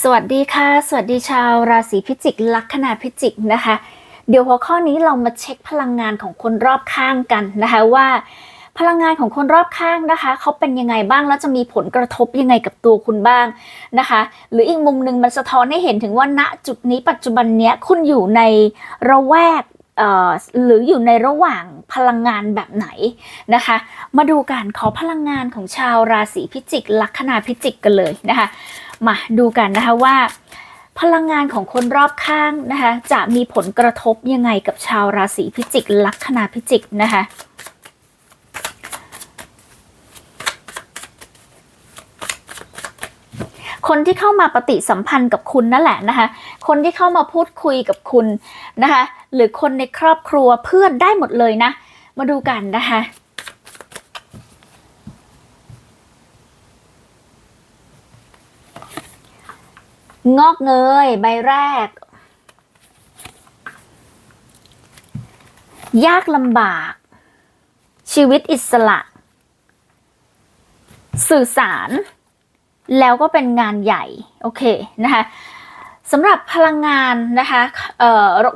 สวัสดีค่ะ สวัสดีชาวราศีพิจิก ลัคนาพิจิกนะคะ เดี๋ยวหัวข้อนี้เรามาเช็คพลังงานของคนรอบข้างกันนะคะว่า พลังงานของคนรอบข้างนะคะเขาเป็นยังไงบ้างแล้วจะมีผลกระทบยังไงกับตัวคุณบ้างนะคะ หรืออีกมุมหนึ่งมันสะท้อนให้เห็นถึงว่าณจุดนี้ปัจจุบันเนี้ยคุณอยู่ในระแวกหรืออยู่ในระหว่างพลังงานแบบไหนนะคะ มาดูกันขอพลังงานของชาวราศีพิจิก ลัคนาพิจิกกันเลยนะคะ มาดูกันนะคะว่า พลังงานของคนรอบข้างนะคะ จะมีผลกระทบยังไงกับชาวราศีพิจิก ลัคนาพิจิกนะคะคนที่เข้ามาปฏิสัมพันธ์กับคุณนั่นแหละนะคะ คนที่เข้ามาพูดคุยกับคุณนะคะ หรือคนในครอบครัวเพื่อนได้หมดเลยนะ มาดูกันนะคะ งอกเงยใบแรก ยากลำบาก ชีวิตอิสระ สื่อสาร แล้วก็เป็นงานใหญ่ โอเคนะคะสำหรับพลังงานนะคะ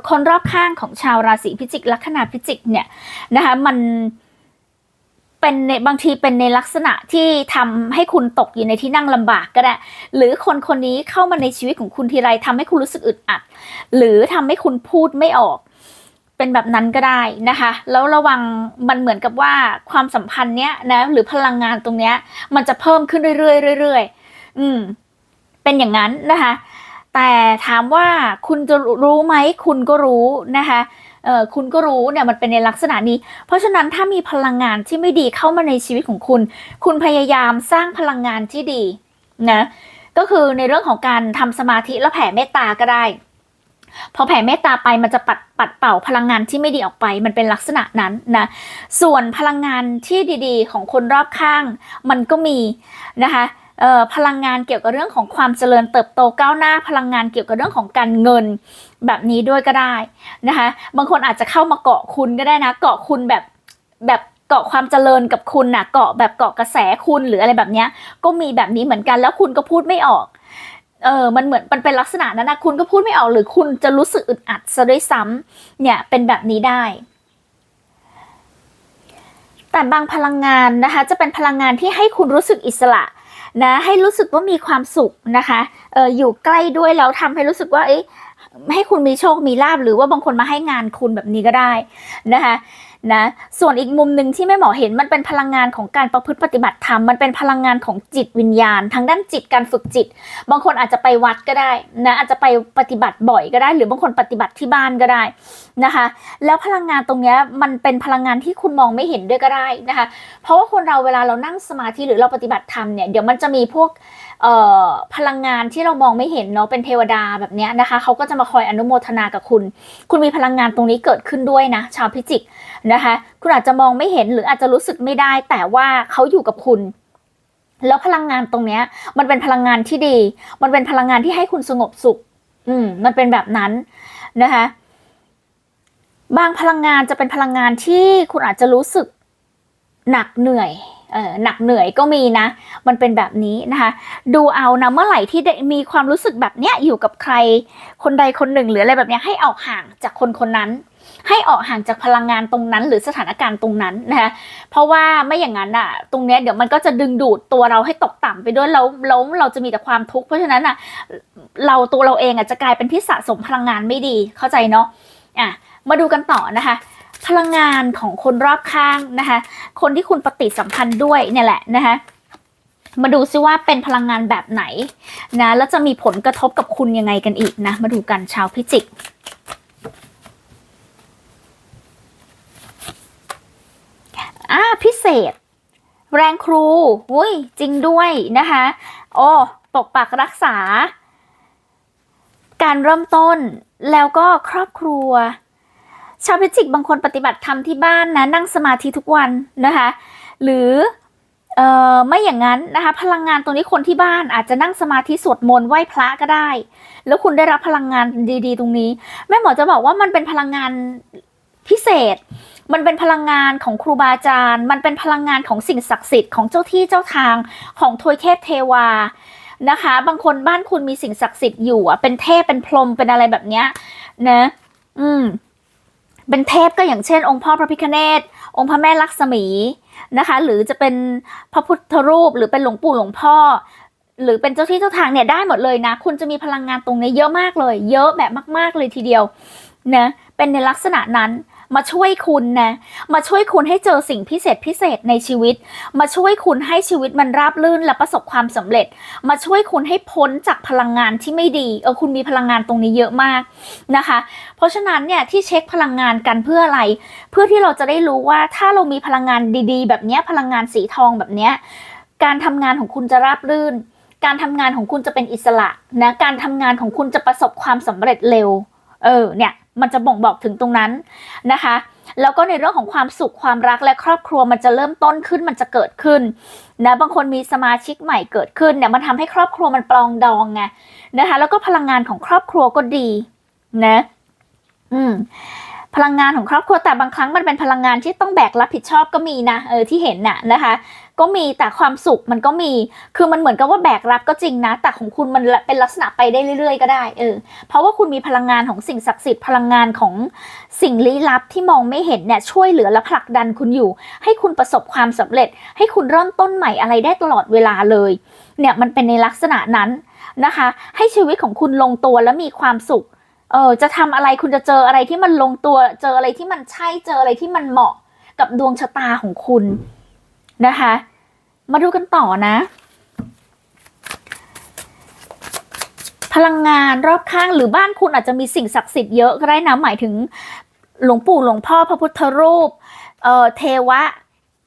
คนรอบข้างของชาวราศีพิจิกลัคนาพิจิกเนี่ยนะคะมัน เป็นในบางทีเป็นในลักษณะที่ทำให้คุณตกอยู่ในที่นั่งลำบากก็ได้ หรือคนคนนี้เข้ามาในชีวิตของคุณทีไรทำให้คุณรู้สึกอึดอัด หรือทำให้คุณพูดไม่ออก เป็นแบบนั้นก็ได้นะคะ แล้วระวังมันเหมือนกับว่าความสัมพันธ์เนี้ยนะหรือพลังงานตรงเนี้ย มันจะเพิ่มขึ้นเรื่อยๆเรื่อยๆอืม เป็นอย่างนั้นนะคะ แต่ถามว่าคุณจะรู้ไหมคุณก็รู้นะคะ เออคุณก็รู้เนี่ยมันเป็นในลักษณะนี้ เพราะฉะนั้นถ้ามีพลังงานที่ไม่ดีเข้ามาในชีวิตของคุณ คุณพยายามสร้างพลังงานที่ดีนะก็คือในเรื่องของการทำสมาธิแล้วแผ่เมตตาก็ได้ พอแผ่เมตตาไปมันจะปัดปัดเป่าพลังงานที่ไม่ดีออกไป มันเป็นลักษณะนั้นนะส่วนพลังงานที่ดี ๆ ของคนรอบข้างมันก็มีนะคะ พลังงานเกี่ยวกับเรื่องของความเจริญเติบโตก้าวหน้า พลังงานเกี่ยวกับเรื่องของการเงินแบบนี้ด้วยก็ได้นะคะ บางคนอาจจะเข้ามาเกาะคุณก็ได้นะ เกาะคุณแบบแบบเกาะความเจริญกับคุณนะเกาะแบบเกาะกระแสคุณหรืออะไรแบบเนี้ย ก็มีแบบนี้เหมือนกันแล้วคุณก็พูดไม่ออก เออ มันเหมือนมันเป็นลักษณะนั้นนะคุณก็พูดไม่ออกหรือคุณจะรู้สึกอึดอัดซะด้วยซ้ำเนี่ยเป็นแบบนี้ได้แต่บางพลังงานนะคะจะเป็นพลังงานที่ให้คุณรู้สึกอิสระ นะให้รู้สึกว่ามีความสุขนะคะเอออยู่ใกล้ด้วยแล้วทำให้รู้สึกว่าเอ๊ะให้คุณมีโชคมีลาบหรือว่าบางคนมาให้งานคุณแบบนี้ก็ได้นะคะ นะส่วนอีกมุมหนึ่งที่แม่หมอเห็นมันเป็นพลังงานของการประพฤติปฏิบัติธรรมมันเป็นพลังงานของจิตวิญญาณ ทางด้านจิตการฝึกจิต บางคนอาจจะไปวัดก็ได้นะอาจจะไปปฏิบัติบ่อยก็ได้ หรือบางคนปฏิบัติที่บ้านก็ได้นะคะ แล้วพลังงานตรงนี้มันเป็นพลังงานที่คุณมองไม่เห็นด้วยก็ได้นะคะ เพราะว่าคนเราเวลาเรานั่งสมาธิหรือเราปฏิบัติธรรมเนี่ยเดี๋ยวมันจะมีพวก พลังงานที่เรามองไม่เห็นเนาะเป็นเทวดาแบบเนี้ยนะคะเขาก็จะมาคอยอนุโมทนากับคุณ คุณมีพลังงานตรงนี้เกิดขึ้นด้วยนะ ชาวพิจิกนะคะ คุณอาจจะมองไม่เห็นหรืออาจจะรู้สึกไม่ได้ แต่ว่าเขาอยู่กับคุณแล้วพลังงานตรงเนี้ย มันเป็นพลังงานที่ดี มันเป็นพลังงานที่ให้คุณสงบสุข อืม มันเป็นแบบนั้นนะคะ บางพลังงานจะเป็นพลังงานที่คุณอาจจะรู้สึกหนักเหนื่อย เออหนักเหนื่อยก็มีนะ มันเป็นแบบนี้นะคะ ดูเอานะเมื่อไหร่ที่มีความรู้สึกแบบเนี้ยอยู่กับใคร คนใดคนหนึ่งหรืออะไรแบบเนี้ยให้ออกห่างจากคนคนนั้น ให้ออกห่างจากพลังงานตรงนั้น หรือสถานการณ์ตรงนั้นนะคะเพราะว่าไม่อย่างนั้นอะตรงเนี้ยเดี๋ยวมันก็จะดึงดูดตัวเราให้ตกต่ำไปด้วยแล้วแล้วเราจะมีแต่ความทุกข์เพราะฉะนั้นอะเราตัวเราเองอะจะกลายเป็นที่สะสมพลังงานไม่ดีเข้าใจเนาะอะมาดูกันต่อนะคะ พลังงานของคนรอบข้างนะคะ คนที่คุณปฏิสัมพันธ์ด้วยเนี่ยแหละนะคะมาดูซิว่าเป็นพลังงานแบบไหนนะแล้วจะมีผลกระทบกับคุณยังไงกันอีกนะ มาดูกันชาวพิจิกอ่าพิเศษ แรงครูอุ้ยจริงด้วยนะคะโอ้ปกปักรักษา การเริ่มต้นแล้วก็ครอบครัว ชาวพิจิกบางคนปฏิบัติธรรมที่บ้านนะนั่งสมาธิทุกวันนะคะ หรือเอ่อไม่อย่างนั้นนะคะพลังงานตรงนี้คนที่บ้านอาจจะนั่งสมาธิสวดมนต์ไหว้พระก็ได้ แล้วคุณได้รับพลังงานดี ๆ ตรงนี้ แม่หมอจะบอกว่ามันเป็นพลังงานพิเศษ มันเป็นพลังงานของครูบาอาจารย์ มันเป็นพลังงานของสิ่งศักดิ์สิทธิ์ของเจ้าที่เจ้าทางของทวยเทพเทวานะคะ บางคนบ้านคุณมีสิ่งศักดิ์สิทธิ์อยู่อะเป็นเทพเป็นพรหมเป็นอะไรแบบเนี้ยนะ อืม เป็นเทพก็อย่างเช่น องค์พ่อพระพิฆเนศองค์พระแม่ลักษมีนะคะ หรือจะเป็นพระพุทธรูป หรือเป็นหลวงปู่หลวงพ่อ หรือเป็นเจ้าที่เจ้าทางเนี่ยได้หมดเลยนะ คุณจะมีพลังงานตรงนี้เยอะมากเลย เยอะแบบมาก ๆเลยทีเดียวนะเป็นในลักษณะนั้น มาช่วยคุณนะ มาช่วยคุณให้เจอสิ่งพิเศษพิเศษในชีวิต มาช่วยคุณให้ชีวิตมันราบรื่นและประสบความสำเร็จ มาช่วยคุณให้พ้นจากพลังงานที่ไม่ดีเออคุณมีพลังงานตรงนี้เยอะมากนะคะ เพราะฉะนั้นเนี่ยที่เช็คพลังงานกันเพื่ออะไร เพื่อที่เราจะได้รู้ว่าถ้าเรามีพลังงานดีๆ แบบเนี้ยพลังงานสีทองแบบเนี้ยการทำงานของคุณจะราบรื่น การทำงานของคุณจะเป็นอิสระนะการทำงานของคุณจะประสบความสำเร็จเร็ว เออเนี่ย มันจะบ่งบอกถึงตรงนั้นนะคะ แล้วก็ในเรื่องของความสุขความรักและครอบครัวมันจะเริ่มต้นขึ้นมันจะเกิดขึ้นนะบางคนมีสมาชิกใหม่เกิดขึ้นเนี่ยมันทำให้ครอบครัวมันปลองดองไงนะคะ แล้วก็พลังงานของครอบครัวก็ดีนะอืมพลังงานของครอบครัวแต่บางครั้งมันเป็นพลังงานที่ต้องแบกรับผิดชอบก็มีนะเออที่เห็นน่ะนะคะ ก็มีแต่ความสุขมันก็มี คือมันเหมือนกับว่าแบกรับก็จริงนะ แต่ของคุณมันเป็นลักษณะไปได้เรื่อย ๆ ก็ได้เออเพราะว่าคุณมีพลังงานของสิ่งศักดิ์สิทธิ์พลังงานของสิ่งลี้ลับที่มองไม่เห็นเนี่ยช่วยเหลือและผลักดันคุณอยู่ ให้คุณประสบความสำเร็จ ให้คุณเริ่มต้นใหม่อะไรได้ตลอดเวลาเลยเนี่ยมันเป็นในลักษณะนั้นนะคะ ให้ชีวิตของคุณลงตัวและมีความสุขเออจะทำอะไรคุณจะเจออะไรที่มันลงตัว เจออะไรที่มันใช่เจออะไรที่มันเหมาะกับดวงชะตาของคุณ นะคะ มาดูกันต่อนะ พลังงานรอบข้างหรือบ้านคุณอาจจะมีสิ่งศักดิ์สิทธิ์เยอะก็ได้นะ หมายถึงหลวงปู่หลวงพ่อพระพุทธรูปเอ่อเทวะ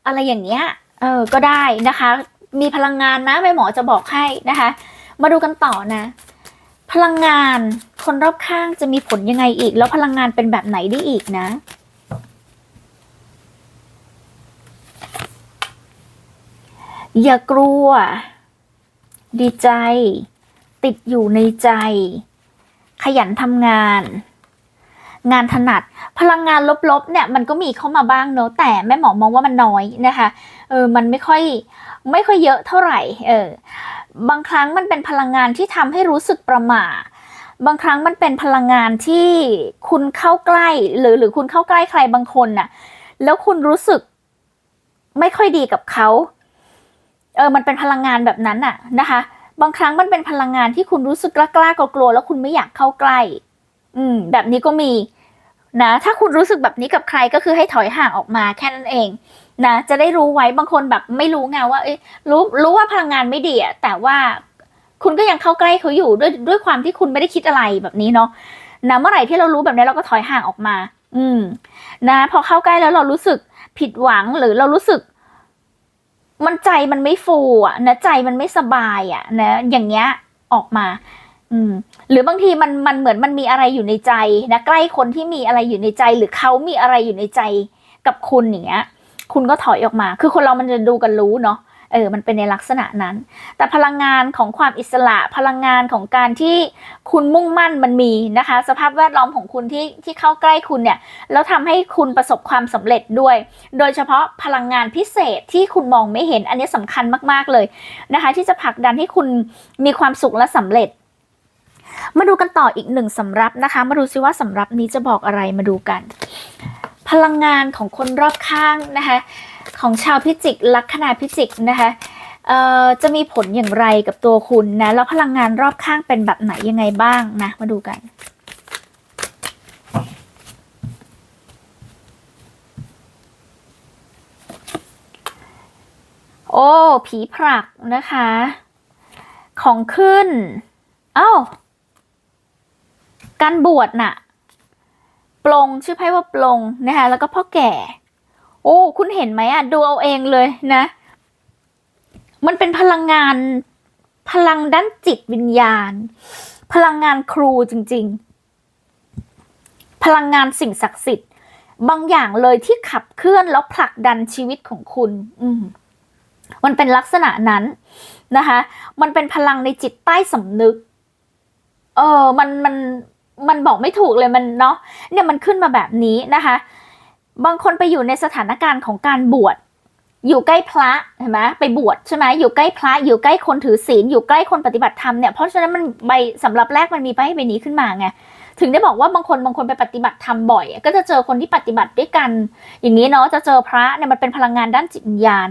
อะไรอย่างเงี้ยเออก็ได้นะคะ มีพลังงานนะแม่หมอจะบอกให้นะคะ มาดูกันต่อนะ พลังงานคนรอบข้างจะมีผลยังไงอีก แล้วพลังงานเป็นแบบไหนได้อีกนะ อย่ากลัว ดีใจ ติดอยู่ในใจ ขยันทำงาน งานถนัด พลังงานลบๆ เนี่ย มันก็มีเข้ามาบ้างเนอะแต่แม่หมอมองว่ามันน้อยนะคะ เออ มันไม่ค่อย ไม่ค่อยเยอะเท่าไหร่ เออ บางครั้งมันเป็นพลังงานที่ทำให้รู้สึกประหม่าบางครั้งมันเป็นพลังงานที่คุณเข้าใกล้ หรือหรือคุณเข้าใกล้ใครบางคนน่ะ แล้วคุณรู้สึกไม่ค่อยดีกับเขา เออมันเป็นพลังงานแบบนั้นน่ะนะคะ บางครั้งมันเป็นพลังงานที่คุณรู้สึกกล้ากล้ากลัวแล้วคุณไม่อยากเข้าใกล้ อืม แบบนี้ก็มีนะถ้าคุณรู้สึกแบบนี้กับใครก็คือให้ถอยห่างออกมาแค่นั้นเองนะจะได้รู้ไว้บางคนแบบไม่รู้ไงว่าเอ้ยรู้รู้ว่าพลังงานไม่ดีอะแต่ว่าคุณก็ยังเข้าใกล้เขาอยู่ด้วยด้วยความที่คุณไม่ได้คิดอะไรแบบนี้เนาะนะเมื่อไหร่ที่เรารู้แบบนี้เราก็ถอยห่างออกมา อืม นะ พอเข้าใกล้แล้วเรารู้สึกผิดหวังหรือเรารู้สึก มันใจมันไม่ฟูอะนะใจมันไม่สบายอะนะอย่างเงี้ยออกมาอืมหรือบางทีมันมันเหมือนมันมีอะไรอยู่ในใจนะใกล้คนที่มีอะไรอยู่ในใจ หรือเขามีอะไรอยู่ในใจกับคุณอย่างเงี้ยคุณก็ถอยออกมา คือคนเรามันจะดูกันรู้เนาะ เออมันเป็นในลักษณะนั้น แต่พลังงานของความอิสระพลังงานของการที่คุณมุ่งมั่นมันมีนะคะ สภาพแวดล้อมของคุณที่ที่เข้าใกล้คุณเนี่ยแล้วทำให้คุณประสบความสำเร็จด้วย โดยเฉพาะพลังงานพิเศษที่คุณมองไม่เห็นอันนี้สำคัญมากๆเลยนะคะ ที่จะผลักดันให้คุณมีความสุขและสำเร็จมาดูกันต่ออีกหนึ่งสำรับนะคะ มาดูซิว่าสำรับนี้จะบอกอะไรมาดูกัน พลังงานของคนรอบข้างนะคะ ของชาวพิจิกลัคนาพิจิกนะคะเอ่อจะมีผลอย่างไรกับตัวคุณนะแล้วพลังงานรอบข้างเป็นแบบไหนยังไงบ้างนะมาดูกันโอ้ ผีผลักนะคะ ของขึ้น เอ้า การบวชน่ะ ปลง ชื่อไพ่ว่าปลงนะคะ แล้วก็พ่อแก่ โอ้ คุณเห็นไหมอะดูเอาเองเลยนะ มันเป็นพลังงาน พลังด้านจิตวิญญาณ พลังงานครูจริง ๆ พลังงานสิ่งศักดิ์สิทธิ์ บางอย่างเลยที่ขับเคลื่อนแล้วผลักดันชีวิตของคุณ อืมมันเป็นลักษณะนั้นนะคะ มันเป็นพลังในจิตใต้สำนึก เออ มัน มัน มันบอกไม่ถูกเลยมันเนาะ เนี่ยมันขึ้นมาแบบนี้นะคะ บางคนไปอยู่ในสถานการณ์ของการบวชอยู่ใกล้พระเห็นไหมไปบวชใช่ไหมอยู่ใกล้พระ อยู่ใกล้คนถือศีลอยู่ใกล้คนปฏิบัติธรรมเนี่ยเพราะฉะนั้นมันใบสำหรับแรกมันมีใบใบนี้ขึ้นมาไงถึงได้บอกว่าบางคนบางคนไปปฏิบัติธรรมบ่อย ก็จะเจอคนที่ปฏิบัติด้วยกัน อย่างนี้เนาะจะเจอพระเนี่ยมันเป็นพลังงานด้านจิตวิญญาณ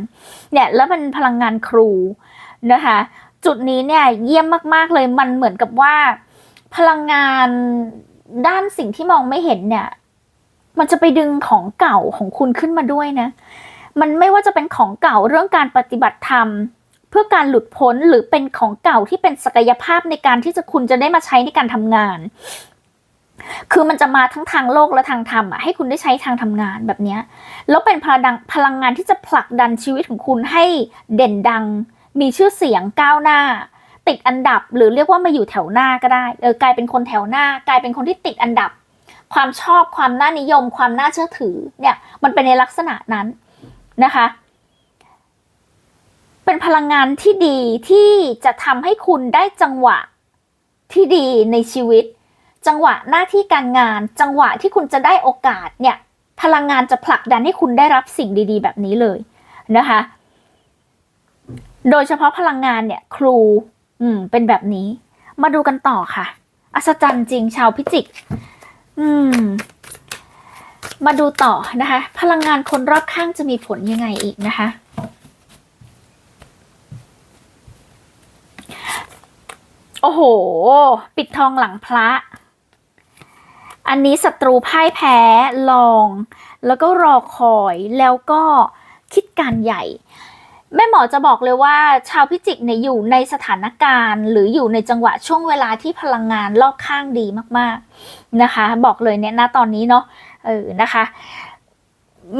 เนี่ยแล้วมันพลังงานครูนะคะจุดนี้เนี่ยเยี่ยมมากๆเลยมันเหมือนกับว่า พลังงานด้านสิ่งที่มองไม่เห็นเนี่ย มันจะไปดึงของเก่าของคุณขึ้นมาด้วยนะ มันไม่ว่าจะเป็นของเก่าเรื่องการปฏิบัติธรรม เพื่อการหลุดพ้นหรือเป็นของเก่าที่เป็นศักยภาพในการที่จะคุณจะได้มาใช้ในการทำงาน คือมันจะมาทั้งทางโลกและทางธรรมอะให้คุณได้ใช้ทางทำงานแบบนี้แล้วเป็นพลังพลังงานที่จะผลักดันชีวิตของคุณให้เด่นดัง มีชื่อเสียงก้าวหน้าติดอันดับหรือเรียกว่ามาอยู่แถวหน้าก็ได้เออกลายเป็นคนแถวหน้ากลายเป็นคนที่ติดอันดับ ความชอบความน่านิยม ความน่าเชื่อถือเนี่ยมันเป็นในลักษณะนั้นนะคะ เป็นพลังงานที่ดีที่จะทำให้คุณได้จังหวะที่ดีในชีวิต จังหวะหน้าที่การงาน จังหวะที่คุณจะได้โอกาสเนี่ยพลังงานจะผลักดันให้คุณได้รับสิ่งดี ๆ แบบนี้เลยนะคะ โดยเฉพาะพลังงานเนี่ยครู อืม เป็นแบบนี้ มาดูกันต่อค่ะ อัศจรรย์จริงชาวพิจิก อืม มาดูต่อนะคะ พลังงานคนรอบข้างจะมีผลยังไงอีกนะคะ โอ้โห ปิดทองหลังพระ อันนี้ศัตรูพ่ายแพ้ ลอง แล้วก็รอคอย แล้วก็คิดการใหญ่ แม่หมอจะบอกเลยว่า ชาวพิจิกเนี่ยอยู่ในสถานการณ์ หรืออยู่ในจังหวะช่วงเวลาที่พลังงานรอบข้างดีมาก ๆนะคะ บอกเลยเนี่ยณตอนนี้เนาะเออนะคะ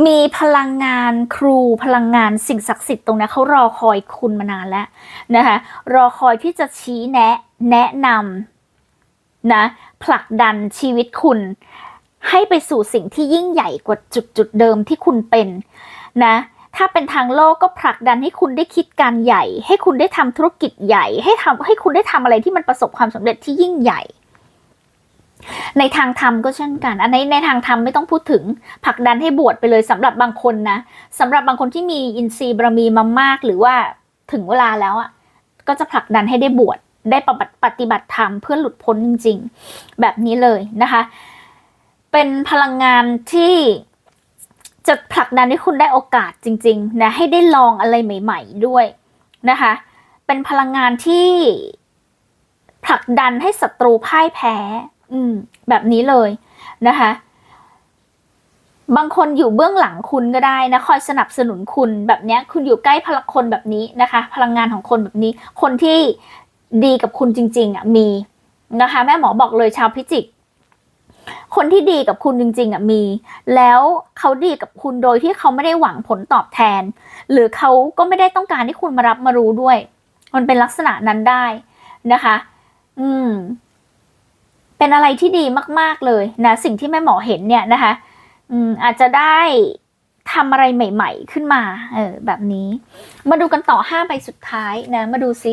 มีพลังงานครูพลังงานสิ่งศักดิ์สิทธิ์ตรงนี้เขารอคอยคุณมานานแล้วนะคะ รอคอยที่จะชี้แนะ แนะนำนะผลักดันชีวิตคุณ ให้ไปสู่สิ่งที่ยิ่งใหญ่กว่าจุดจุดเดิมที่คุณเป็นนะ ถ้าเป็นทางโลกก็ผลักดันให้คุณได้คิดการใหญ่ ให้คุณได้ทำธุรกิจใหญ่ ให้ทำให้คุณได้ทำอะไรที่มันประสบความสำเร็จที่ยิ่งใหญ่ ในทางธรรมก็เช่นกัน อันนี้ในทางธรรมไม่ต้องพูดถึงผลักดันให้บวชไปเลยสำหรับบางคนนะสำหรับบางคนที่มีอินทรีย์บารมีมามาก หรือว่าถึงเวลาแล้วอะก็จะผลักดันให้ได้บวชได้ปฏิบัติธรรมเพื่อหลุดพ้นจริง ๆ แบบนี้เลยนะคะ เป็นพลังงานที่ จะผลักดันให้คุณได้โอกาสจริงๆนะให้ได้ลองอะไรใหม่ ๆ ด้วยนะคะ เป็นพลังงานที่ผลักดันให้ศัตรูพ่ายแพ้ อืม แบบนี้เลยนะคะ บางคนอยู่เบื้องหลังคุณก็ได้นะคอยสนับสนุนคุณแบบนี้คุณอยู่ใกล้พลังคนแบบนี้นะคะ พลังงานของคนแบบนี้ คนที่ดีกับคุณจริง ๆอะมีนะคะ แม่หมอบอกเลยชาวพิจิก คนที่ดีกับคุณจริง ๆอะมี แล้วเขาดีกับคุณโดยที่เขาไม่ได้หวังผลตอบแทน หรือเขาก็ไม่ได้ต้องการให้คุณมารับมารู้ด้วย มันเป็นลักษณะนั้นได้นะคะ อืม เป็นอะไรที่ดีมาก ๆเลยนะสิ่งที่แม่หมอเห็นเนี่ยนะคะ อืม อาจจะได้ทำอะไรใหม่ ๆ ขึ้นมา เออ แบบนี้ มาดูกันต่อห้าใบสุดท้ายนะ มาดูสิ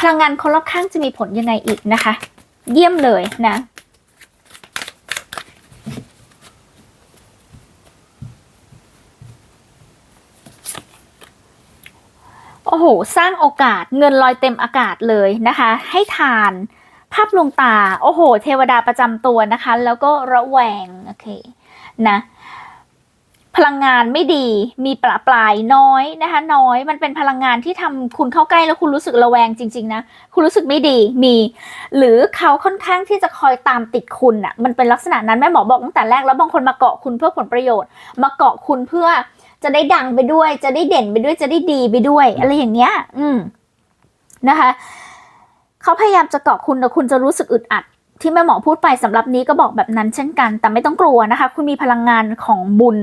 พลังงานคนรอบข้างจะมีผลยังไงอีกนะคะ เยี่ยมเลยนะ โอ้โห สร้างโอกาสเงินลอยเต็มอากาศเลยนะคะ ให้ทาน ภาพลวงตา โอ้โห เทวดาประจำตัวนะคะ แล้วก็ระแวง โอเค นะ พลังงานไม่ดี มีปลาปลายน้อยนะคะ น้อย มันเป็นพลังงานที่ทำคุณเข้าใกล้แล้วคุณรู้สึกระแวงจริง ๆ นะ คุณรู้สึกไม่ดี มี หรือเขาค่อนข้างที่จะคอยตามติดคุณอะ่ะ มันเป็นลักษณะนั้นแม่หมอบอกตั้งแต่แรก แล้วบางคนมาเกาะคุณเพื่อผลประโยชน์ มาเกาะคุณเพื่อ จะได้ดังไปด้วย จะได้เด่นไปด้วยจะได้ดีไปด้วย อะไรอย่างเงี้ย อืมนะคะเขาพยายามจะเกาะคุณแต่คุณจะรู้สึกอึดอัด ที่แม่หมอพูดไปสำหรับนี้ก็บอกแบบนั้นเช่นกัน แต่ไม่ต้องกลัวนะคะ คุณมีพลังงานของบุญ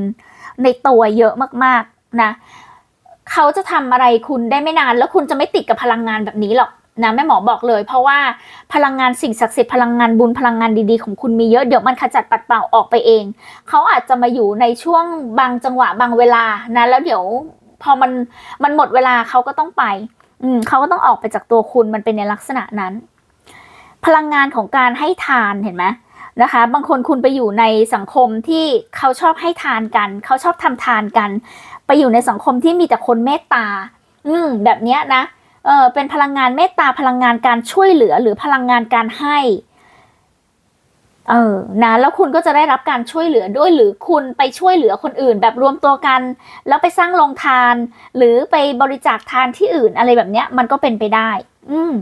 ในตัวเยอะมาก ๆนะเขาจะทำอะไรคุณได้ไม่นาน แล้วคุณจะไม่ติดกับพลังงานแบบนี้หรอก นะแม่หมอบอกเลย เพราะว่าพลังงานสิ่งศักดิ์สิทธิ์พลังงานบุญพลังงานดีๆของคุณมีเยอะเดี๋ยวมันขจัดปัดเป่าออกไปเอง เขาอาจจะมาอยู่ในช่วงบางจังหวะบางเวลานะแล้วเดี๋ยวพอมันมันหมดเวลาเขาก็ต้องไป อืมเขาก็ต้องออกไปจากตัวคุณมันเป็นในลักษณะนั้น พลังงานของการให้ทานเห็นไหมนะคะ บางคนคุณไปอยู่ในสังคมที่เขาชอบให้ทานกัน เขาชอบทำทานกัน ไปอยู่ในสังคมที่มีแต่คนเมตตา อืม แบบเนี้ยนะ เออเป็นพลังงานเมตตาพลังงานการช่วยเหลือหรือพลังงานการให้เออนะแล้วคุณก็จะได้รับการช่วยเหลือด้วยหรือคุณไปช่วยเหลือคนอื่น แบบรวมตัวกัน แล้วไปสร้างโรงทาน หรือไปบริจาคทานที่อื่นอะไรแบบเนี้ย มันก็เป็นไปได้ อืม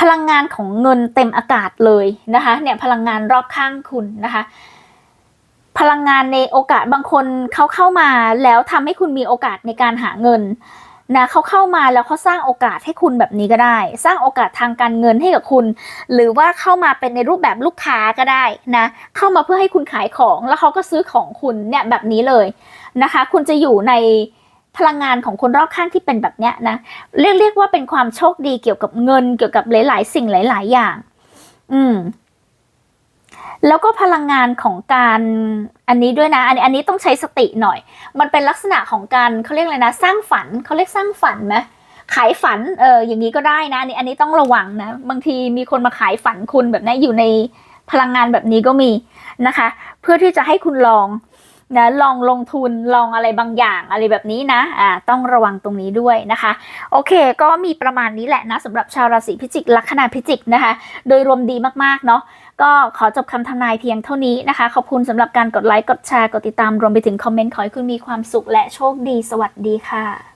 พลังงานของเงินเต็มอากาศเลยนะคะ เนี่ยพลังงานรอบข้างคุณนะคะ พลังงานในโอกาสบางคนเขาเข้ามาแล้วทำให้คุณมีโอกาสในการหาเงิน นะเขาเข้ามาแล้วเขาสร้างโอกาสให้คุณแบบนี้ก็ได้ สร้างโอกาสทางการเงินให้กับคุณ หรือว่าเข้ามาเป็นในรูปแบบลูกค้าก็ได้นะเข้ามาเพื่อให้คุณขายของแล้วเขาก็ซื้อของคุณเนี่ยแบบนี้เลยนะคะ คุณจะอยู่ในพลังงานของคนรอบข้างที่เป็นแบบเนี้ยนะเรียกเรียกว่าเป็นความโชคดีเกี่ยวกับเงินเกี่ยวกับหลาย ๆ สิ่งหลาย ๆ อย่าง อืม แล้วก็พลังงานของการอันนี้ด้วยนะ อันนี้อันนี้ต้องใช้สติหน่อย มันเป็นลักษณะของการเขาเรียกอะไรนะ สร้างฝันเขาเรียกสร้างฝันไหมขายฝันเอออย่างนี้ก็ได้นะอันนี้อันนี้ต้องระวังนะ บางทีมีคนมาขายฝันคุณแบบนี้อยู่ในพลังงานแบบนี้ก็มีนะคะ เพื่อที่จะให้คุณลองนะลองลงทุนลองอะไรบางอย่างอะไรแบบนี้นะอ่าต้องระวังตรงนี้ด้วยนะคะ โอเค ก็มีประมาณนี้แหละนะสำหรับชาวราศีพิจิกลัคนาพิจิกนะคะ โดยรวมดีมากๆเนาะ ก็ขอจบคำทำนายเพียงเท่านี้นะคะ ขอบคุณสำหรับการกดไลค์ กดแชร์ กดติดตาม รวมไปถึงคอมเมนต์ขอให้คุณมีความสุขและโชคดี สวัสดีค่ะ